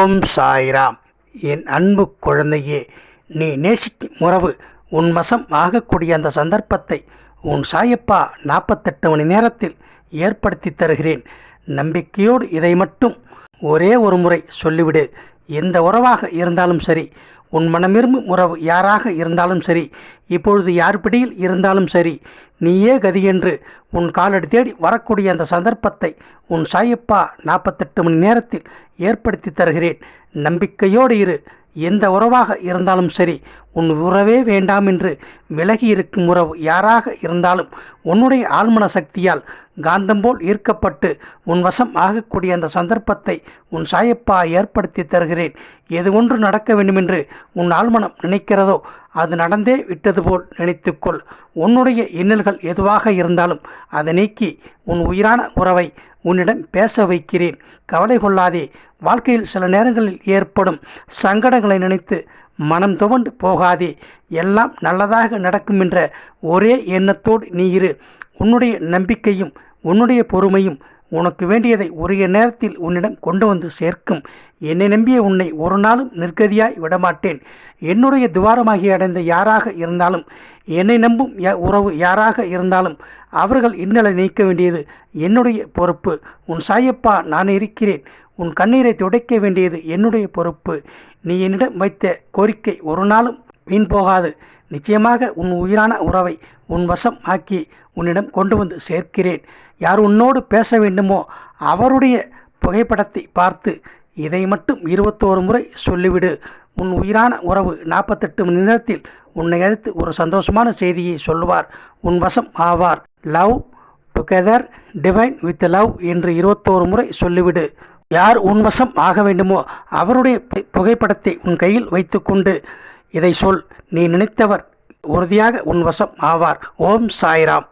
ஓம் சாய்ராம் என் அன்பு குழந்தையே நீ நேசிக்கும் உறவு உன் வசம் ஆகக்கூடிய அந்த சந்தர்ப்பத்தை உன் சாயப்பா நாற்பத்தெட்டு மணி நேரத்தில் ஏற்படுத்தி தருகிறேன். நம்பிக்கையோடு இதை மட்டும் ஒரே ஒரு முறை சொல்லிவிடு. எந்த உறவாக இருந்தாலும் சரி உன் மனமிரும்பும் உறவு யாராக இருந்தாலும் சரி இப்பொழுது யார் பிடியில் இருந்தாலும் சரி நீயே கதி என்று உன் காலடி தேடி வரக்கூடிய அந்த சந்தர்ப்பத்தை உன் சாயப்பா நாற்பத்தெட்டு மணி நேரத்தில் ஏற்படுத்தி தருகிறேன். நம்பிக்கையோடு இரு. எந்த உறவாக இருந்தாலும் சரி உன் உறவே வேண்டாம் என்று விலகி இருக்கும் உறவு யாராக இருந்தாலும் உன்னுடைய ஆழ்மன சக்தியால் காந்தம் போல் ஈர்க்கப்பட்டு உன் வசம் ஆகக்கூடிய அந்த சந்தர்ப்பத்தை உன் சாயப்பா ஏற்படுத்தி தருகிறேன். எது ஒன்று நடக்க வேண்டுமென்று உன் ஆழ்மனம் நினைக்கிறதோ அது நடந்தே விட்டது போல் நினைத்துக்கொள். உன்னுடைய இன்னல்கள் எதுவாக இருந்தாலும் அதை நீக்கி உன் உயிரான உறவை உன்னிடம் பேச வைக்கிறேன். கவலை கொள்ளாதே. வாழ்க்கையில் சில நேரங்களில் ஏற்படும் சங்கடங்களை நினைத்து மனம் துவண்டு போகாதே. எல்லாம் நல்லதாக நடக்கும் என்ற ஒரே எண்ணத்தோடு நீ இரு. உன்னுடைய நம்பிக்கையும் உன்னுடைய பொறுமையும் உனக்கு வேண்டியதை உரிய நேரத்தில் உன்னிடம் கொண்டு வந்து சேர்க்கும். என்னை நம்பிய உன்னை ஒரு நாளும் நிற்கதியாய் விடமாட்டேன். என்னுடைய துவாரமாகி அடைந்த யாராக இருந்தாலும் என்னை நம்பும் ய உறவு யாராக இருந்தாலும் அவர்கள் இன்னலை நீக்க வேண்டியது என்னுடைய பொறுப்பு. உன் சாயப்பா நான் இருக்கிறேன். உன் கண்ணீரை துடைக்க வேண்டியது என்னுடைய பொறுப்பு. நீ என்னிடம் வைத்த கோரிக்கை ஒரு நாளும் வீண் போகாது. நிச்சயமாக உன் உயிரான உறவை உன் வசம் ஆக்கி உன்னிடம் கொண்டு வந்து சேர்க்கிறேன். யார் உன்னோடு பேச வேண்டுமோ அவருடைய புகைப்படத்தை பார்த்து இதை மட்டும் இருபத்தோரு முறை சொல்லிவிடு. உன் உயிரான உறவு நாற்பத்தெட்டு மணி நேரத்தில் உன்னை அழைத்து ஒரு சந்தோஷமான செய்தியை சொல்லுவார். உன் வசம் ஆவார். Love together divine with love என்று இருபத்தோரு முறை சொல்லிவிடு. யார் உன் வசம் ஆக வேண்டுமோ அவருடைய புகைப்படத்தை உன் கையில் வைத்துக்கொண்டு இதை சொல் நீ நினைத்தவர் உறுதியாக உன் வசம் ஆவார். ஓம் சாய்ராம்.